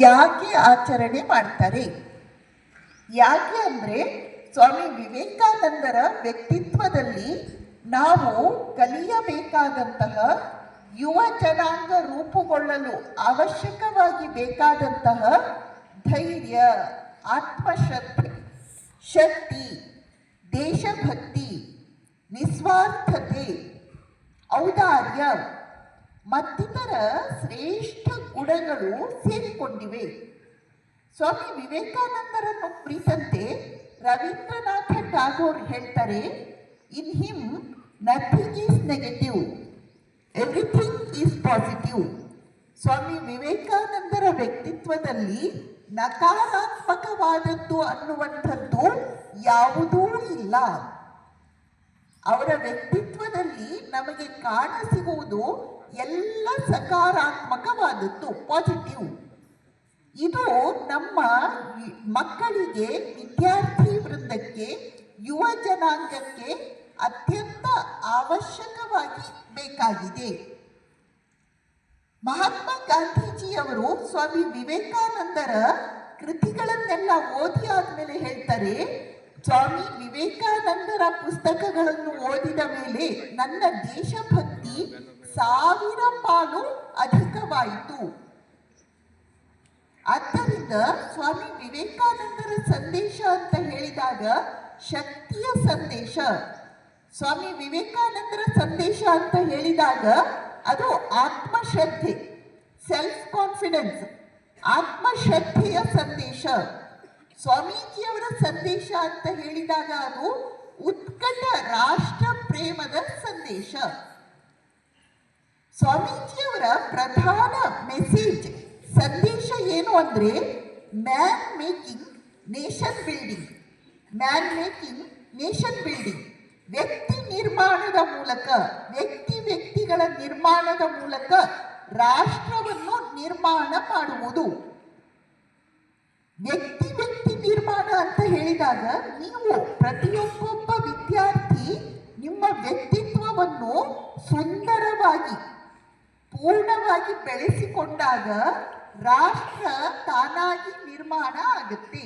ಯಾಕೆ ಆಚರಣೆ ಮಾಡ್ತಾರೆ? ಯಾಕೆ ಅಂದರೆ ಸ್ವಾಮಿ ವಿವೇಕಾನಂದರ ವ್ಯಕ್ತಿತ್ವದಲ್ಲಿ ನಾವು ಕಲಿಯಬೇಕಾದಂತಹ ಯುವ ಜನಾಂಗ ರೂಪುಗೊಳ್ಳಲು ಅವಶ್ಯಕವಾಗಿ ಬೇಕಾದಂತಹ ಧೈರ್ಯ ಆತ್ಮಶ್ರದ್ಧೆ ಶಕ್ತಿ, ದೇಶಭಕ್ತಿ, ನಿಸ್ವಾರ್ಥತೆ, ಔದಾರ್ಯ ಮತ್ತಿತರ ಶ್ರೇಷ್ಠ ಗುಣಗಳು ಸೇರಿಕೊಂಡಿವೆ. ಸ್ವಾಮಿ ವಿವೇಕಾನಂದರನ್ನು ಕುರಿತಂತೆ ರವೀಂದ್ರನಾಥ ಟಾಗೋರ್ ಹೇಳ್ತಾರೆ, in him nothing is negative everything is positive Swami ವಿವೇಕಾನಂದರ ವ್ಯಕ್ತಿತ್ವದಲ್ಲಿ ನಕಾರಾತ್ಮಕವಾದದ್ದು ಅನ್ನುವಂಥದ್ದು ಯಾವುದೂ ಇಲ್ಲ. ಅವರ ವ್ಯಕ್ತಿತ್ವದಲ್ಲಿ ನಮಗೆ ಕಾಣಸಿಗುವುದು ಎಲ್ಲ ಸಕಾರಾತ್ಮಕವಾದದ್ದು ಪಾಸಿಟಿವ್ ಇದು ನಮ್ಮ ಮಕ್ಕಳಿಗೆ, ವಿದ್ಯಾರ್ಥಿ ವೃಂದಕ್ಕೆ, ಯುವ ಜನಾಂಗಕ್ಕೆ ಅತ್ಯಂತ ಅವಶ್ಯಕವಾಗಿ ಬೇಕಾಗಿದೆ. ಮಹಾತ್ಮ ಗಾಂಧೀಜಿಯವರು ಸ್ವಾಮಿ ವಿವೇಕಾನಂದರ ಕೃತಿಗಳನ್ನೆಲ್ಲ ಓದಿ ಆದ್ಮೇಲೆ ಹೇಳ್ತಾರೆ ಸ್ವಾಮಿ ವಿವೇಕಾನಂದರ ಪುಸ್ತಕಗಳನ್ನು ಓದಿದ ಮೇಲೆ ನನ್ನ ದೇಶಭಕ್ತಿ ಸಾವಿರ ಪಾಲು ಅಧಿಕವಾಯಿತು. ಆದ್ದರಿಂದ ಸ್ವಾಮಿ ವಿವೇಕಾನಂದರ ಸಂದೇಶ ಅಂತ ಹೇಳಿದಾಗ ಶಕ್ತಿಯ ಸಂದೇಶ. ಸ್ವಾಮಿ ವಿವೇಕಾನಂದರ ಸಂದೇಶ ಅಂತ ಹೇಳಿದಾಗ ಅದು ಆತ್ಮಶ್ರದ್ಧೆ ಸೆಲ್ಫ್ ಕಾನ್ಫಿಡೆನ್ಸ್ ಆತ್ಮಶ್ರದ್ಧೆಯ ಸಂದೇಶ. ಸ್ವಾಮೀಜಿಯವರ ಸಂದೇಶ ಅಂತ ಹೇಳಿದಾಗ ಅದು ಉತ್ಕಟ ರಾಷ್ಟ್ರ ಪ್ರೇಮದ ಸಂದೇಶ. ಸ್ವಾಮೀಜಿಯವರ ಪ್ರಧಾನ ಮೆಸೇಜ್ ಸಂದೇಶ ಏನು ಅಂದ್ರೆ man making nation building man making nation building ವ್ಯಕ್ತಿ ನಿರ್ಮಾಣದ ಮೂಲಕ, ವ್ಯಕ್ತಿ ವ್ಯಕ್ತಿಗಳ ನಿರ್ಮಾಣದ ಮೂಲಕ ರಾಷ್ಟ್ರವನ್ನು ನಿರ್ಮಾಣ ಮಾಡುವುದು. ವ್ಯಕ್ತಿ ಹೇಳಿದಾಗ ನೀವು ಪ್ರತಿಯೊಬ್ಬೊಬ್ಬ ವಿದ್ಯಾರ್ಥಿ ನಿಮ್ಮ ವ್ಯಕ್ತಿತ್ವವನ್ನು ಸುಂದರವಾಗಿ ಪೂರ್ಣವಾಗಿ ಬೆಳೆಸಿಕೊಂಡಾಗ ರಾಷ್ಟ್ರ ತಾನಾಗಿ ನಿರ್ಮಾಣ ಆಗುತ್ತೆ.